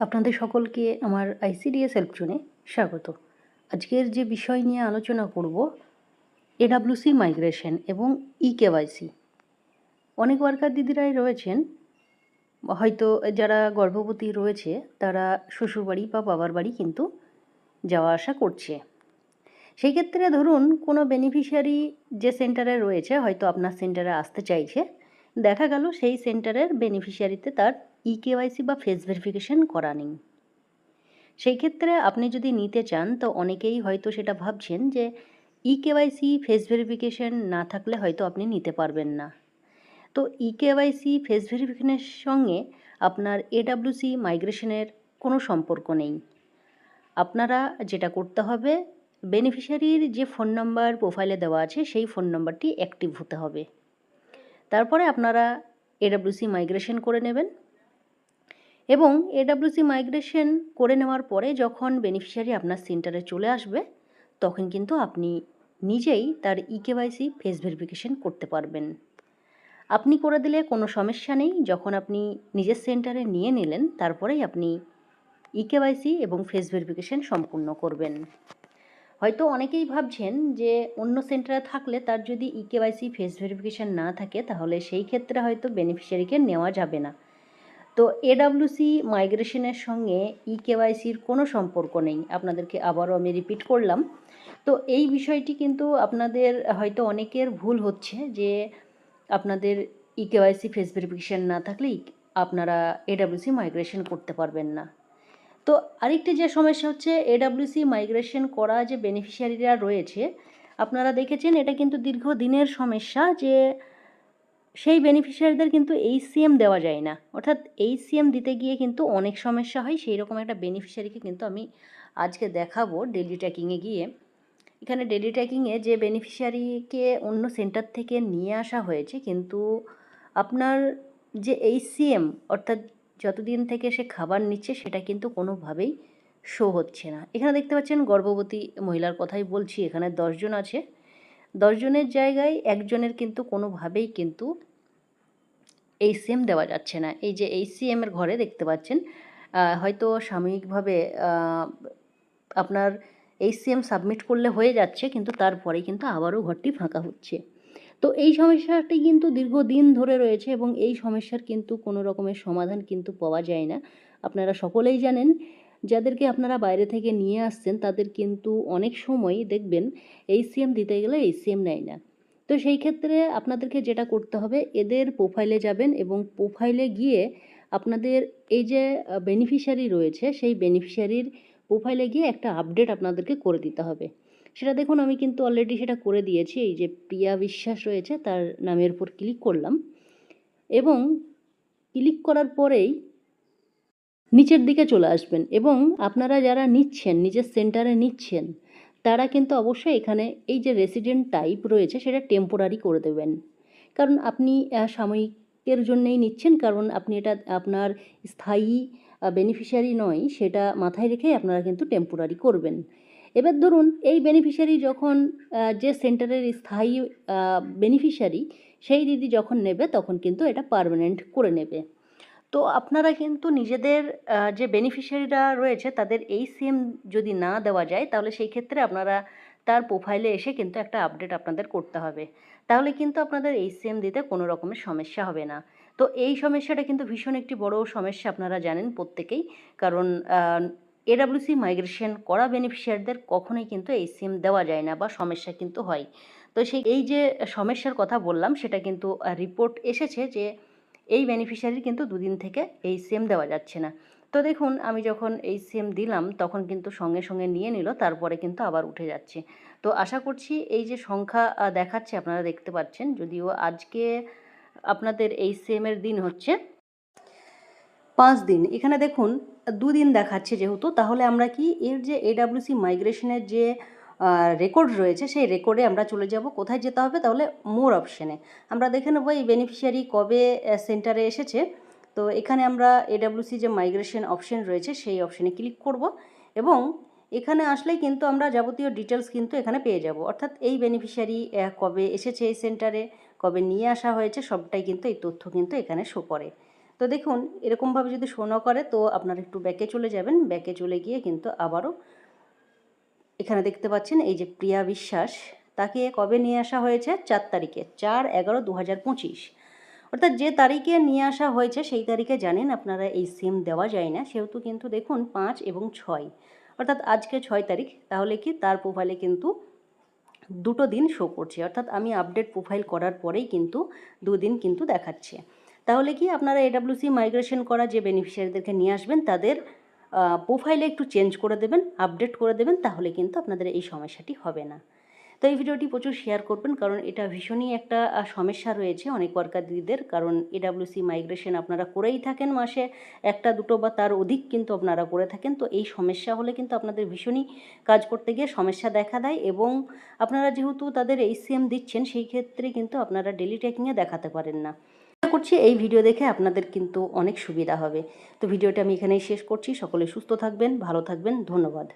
আপনাদের সকলকে আমার আইসিডিএস হেল্প জোনে স্বাগত। আজকের যে বিষয় নিয়ে আলোচনা করব এডাব্লিউসি মাইগ্রেশন এবং ই কেওয়াইসি অনেক ওয়ার্কার দিদিরাই রয়েছেন, হয়তো যারা গর্ভবতী রয়েছে, তারা শ্বশুরবাড়ি বা বাবার বাড়ি কিন্তু যাওয়া আসা করছে। সেই ক্ষেত্রে ধরুন, কোনো বেনিফিশিয়ারি যে সেন্টারে রয়েছে, হয়তো আপনার সেন্টারে আসতে চাইছে, দেখা গেল সেই সেন্টারের বেনিফিশিয়ারিতে তার ই কেওয়াইসি বা ফেস ভেরিফিকেশন করা নেই। সেই ক্ষেত্রে আপনি যদি নিতে চান, তো অনেকেই হয়তো সেটা ভাবছেন যে ই কেওয়াইসি ফেস ভেরিফিকেশন না থাকলে হয়তো আপনি নিতে পারবেন না। তো ই কেওয়াইসি ফেস ভেরিফিকেশনের সঙ্গে আপনার এডাব্লিউসি মাইগ্রেশনের কোনো সম্পর্ক নেই। আপনারা যেটা করতে হবে বেনিফিশিয়ারির যে ফোন নাম্বার প্রোফাইলে দেওয়া আছে, সেই ফোন নাম্বারটি অ্যাক্টিভ হতে হবে। তারপরে আপনারা এডাব্লিউসি মাইগ্রেশন করে নেবেন। এবং এডাব্লিউসি মাইগ্রেশন করে নেওয়ার পরে যখন বেনিফিশিয়ারি আপনার সেন্টারে চলে আসবে, তখন কিন্তু আপনি নিজেই তার ইকেওয়াইসি ফেস ভেরিফিকেশন করতে পারবেন। আপনি করে দিলে কোনো সমস্যা নেই। যখন আপনি নিজের সেন্টারে নিয়ে নিলেন, তারপরেই আপনি ইকেওয়াইসি এবং ফেস ভেরিফিকেশন সম্পূর্ণ করবেন। হয়তো অনেকেই ভাবছেন যে অন্য সেন্টারে থাকলে তার যদি ইকেওয়াইসি ফেস ভেরিফিকেশন না থাকে, তাহলে সেই ক্ষেত্রে হয়তো বেনিফিশিয়ারিকে নেওয়া যাবে না। তো এডাব্লিউসি মাইগ্রেশনের সঙ্গে ই কেওয়াইসির কোনো সম্পর্ক নেই। আপনাদেরকে আবারও আমি রিপিট করলাম। তো এই বিষয়টি কিন্তু আপনাদের হয়তো অনেকের ভুল হচ্ছে যে আপনাদের ই কেওয়াইসি ফেস ভেরিফিকেশান না থাকলেই আপনারা এডাব্লিউসি মাইগ্রেশন করতে পারবেন না। তো আরেকটি যে সমস্যা হচ্ছে এডাব্লিউসি মাইগ্রেশন করা যে বেনিফিশিয়ারিরা রয়েছে, আপনারা দেখেছেন এটা কিন্তু দীর্ঘদিনের সমস্যা যে সেই বেনিফিশিয়ারিদের কিন্তু এইচসিএম দেওয়া যায় না। অর্থাৎ এইচসিএম দিতে গিয়ে কিন্তু অনেক সমস্যা হয় সেই রকম একটা বেনিফিশিয়ারিকে কিন্তু আমি আজকে দেখাবো ডেলি ট্র্যাকিংয়ে গিয়ে। এখানে ডেলি ট্র্যাকিংয়ে যে বেনিফিশিয়ারিকে অন্য সেন্টার থেকে নিয়ে আসা হয়েছে, কিন্তু আপনার যে এইচসিএম অর্থাৎ যতদিন থেকে সে খাবার নিচ্ছে, সেটা কিন্তু কোনোভাবেই শো হচ্ছে না। এখানে দেখতে পাচ্ছেন গর্ভবতী মহিলার কথাই বলছি, এখানে দশজন আছে। দশজনের জায়গায় একজনের কিন্তু কোনোভাবেই কিন্তু এই সিএম দেওয়া যাচ্ছে না। এই যে এই সিএমের ঘরে দেখতে পাচ্ছেন হয়তো সাময়িকভাবে আপনার এই সিএম সাবমিট করলে হয়ে যাচ্ছে, কিন্তু তারপরে কিন্তু আবারও ঘরটি ফাঁকা হচ্ছে। তো এই সমস্যাটি কিন্তু দীর্ঘদিন ধরে রয়েছে এবং এই সমস্যার কিন্তু কোনো রকমের সমাধান কিন্তু পাওয়া যায় না। আপনারা সকলেই জানেন, যাদেরকে আপনারা বাইরে থেকে নিয়ে আসছেন, তাদের কিন্তু অনেক সময় দেখবেন এই সিএম দিতে গেলে এই সিএম নেয় না। তো সেই ক্ষেত্রে আপনাদেরকে যেটা করতে হবে, এদের প্রোফাইলে যাবেন এবং প্রোফাইলে গিয়ে আপনাদের এই যে বেনিফিশিয়ারি রয়েছে, সেই বেনিফিশিয়ারির প্রোফাইলে গিয়ে একটা আপডেট আপনাদেরকে করে দিতে হবে। সেটা দেখুন, আমি কিন্তু অলরেডি সেটা করে দিয়েছি, এই যে প্রিয়া বিশ্বাস রয়েছে, তার নামের উপর ক্লিক করলাম এবং ক্লিক করার পরেই নিচের দিকে চলে আসবেন এবং আপনারা যারা নিচ্ছেন, নিজের সেন্টারে নিচ্ছেন তারা কিন্তু অবশ্যই এখানে এই যে রেসিডেন্ট টাইপ রয়েছে সেটা টেম্পোরারি করে দেবেন। কারণ আপনি সাময়িকের জন্যেই নিচ্ছেন, কারণ আপনি এটা আপনার স্থায়ী বেনিফিশিয়ারি নয়, সেটা মাথায় রেখেই আপনারা কিন্তু টেম্পোরারি করবেন। এবার ধরুন, এই বেনিফিশিয়ারি যখন যে সেন্টারের স্থায়ী বেনিফিশিয়ারি সেই দিদি যখন নেবে, তখন কিন্তু এটা পারমানেন্ট করে নেবে। তো আপনারা কিন্তু নিজেদের যে বেনিফিশিয়ারিরা রয়েছে তাদের এই সিম যদি না দেওয়া যায়, তাহলে সেই ক্ষেত্রে আপনারা তার প্রোফাইলে এসে কিন্তু একটা আপডেট আপনাদের করতে হবে। তাহলে কিন্তু আপনাদের এই সিম দিতে কোনো রকমের সমস্যা হবে না। তো এই সমস্যাটা কিন্তু ভীষণ একটি বড় সমস্যা আপনারা জানেন প্রত্যেকেই। কারণ এডাব্লিউসি মাইগ্রেশন করা বেনিফিশিয়ারদের কখনোই কিন্তু এই সিম দেওয়া যায় না বা সমস্যা কিন্তু হয়। তো সেই, এই যে সমস্যার কথা বললাম, সেটা কিন্তু রিপোর্ট এসেছে যে এই বেনিফিশিয়ারির কিন্তু দুদিন থেকে এই সেম দেওয়া যাচ্ছে না। তো দেখুন, আমি যখন এই সেম দিলাম, তখন কিন্তু সঙ্গে সঙ্গে নিয়ে নিল, তারপরে কিন্তু আবার উঠে যাচ্ছে। তো আশা করছি এই যে সংখ্যা দেখাচ্ছে, আপনারা দেখতে পাচ্ছেন, যদিও আজকে আপনাদের এই সেমের দিন হচ্ছে পাঁচ দিন। এখানে দেখুন, দুদিন দেখাচ্ছে যেহেতু, তাহলে আমরা কি এর যে এডাব্লিউসি মাইগ্রেশনের যে রেকর্ড রয়েছে, সেই রেকর্ডে আমরা চলে যাব। কোথায় যেতে হবে? তাহলে মোর অপশানে আমরা দেখে নেব এই বেনিফিশিয়ারি কবে সেন্টারে এসেছে। তো এখানে আমরা এডাব্লিউসি যে মাইগ্রেশন অপশন রয়েছে, সেই অপশানে ক্লিক করব এবং এখানে আসলেই কিন্তু আমরা যাবতীয় ডিটেলস কিন্তু এখানে পেয়ে যাব। অর্থাৎ এই বেনিফিশিয়ারি কবে এসেছে এই সেন্টারে কবে নিয়ে আসা হয়েছে, সবটাই কিন্তু এই তথ্য কিন্তু এখানে শো করে। তো দেখুন, এরকমভাবে যদি শো না করে, তো আপনারা একটু ব্যাকে চলে যাবেন। ব্যাকে চলে গিয়ে কিন্তু আবারও এখানে দেখতে পাচ্ছেন এই যে প্রিয়া বিশ্বাস, তাকে কবে নিয়ে আসা হয়েছে? চার তারিখে, চার এগারো দু হাজার পঁচিশ। অর্থাৎ যে তারিখে নিয়ে আসা হয়েছে, সেই তারিখে জানেন আপনারা এই সিম দেওয়া যায় না। সেহেতু কিন্তু দেখুন পাঁচ এবং ছয়। অর্থাৎ আজকে ছয় তারিখ, তাহলে কি তার প্রোফাইলে কিন্তু দুটো দিন শো করছে। অর্থাৎ আমি আপডেট প্রোফাইল করার পরেই কিন্তু দুদিন কিন্তু দেখাচ্ছে। তাহলে কি আপনারা এডাব্লিউসি মাইগ্রেশন করা যে বেনিফিশিয়ারিদেরকে নিয়ে আসবেন, তাদের প্রোফাইলে একটু চেঞ্জ করে দেবেন আপডেট করে দেবেন, তাহলে কিন্তু আপনাদের এই সমস্যাটি হবে না। তো এই ভিডিওটি প্রচুর শেয়ার করবেন, কারণ এটা ভীষণই একটা সমস্যা রয়েছে অনেক ওয়ার্কার দিদিদের কারণ এডাব্লিউসি মাইগ্রেশন আপনারা করেই থাকেন মাসে একটা, দুটো বা তার অধিক কিন্তু আপনারা করে থাকেন। তো এই সমস্যা হলে কিন্তু আপনাদের ভীষণই কাজ করতে গিয়ে সমস্যা দেখা দেয় এবং আপনারা যেহেতু তাদের এই সিএম দিচ্ছেন, সেই ক্ষেত্রে কিন্তু আপনারা ডেলি ট্র্যাকিংয়ে দেখাতে পারেন না। করছি, এই ভিডিও দেখে আপনাদের কিন্তু অনেক সুবিধা হবে। তো ভিডিওটা আমি এখানেই শেষ করছি। সকলে সুস্থ থাকবেন, ভালো থাকবেন। ধন্যবাদ।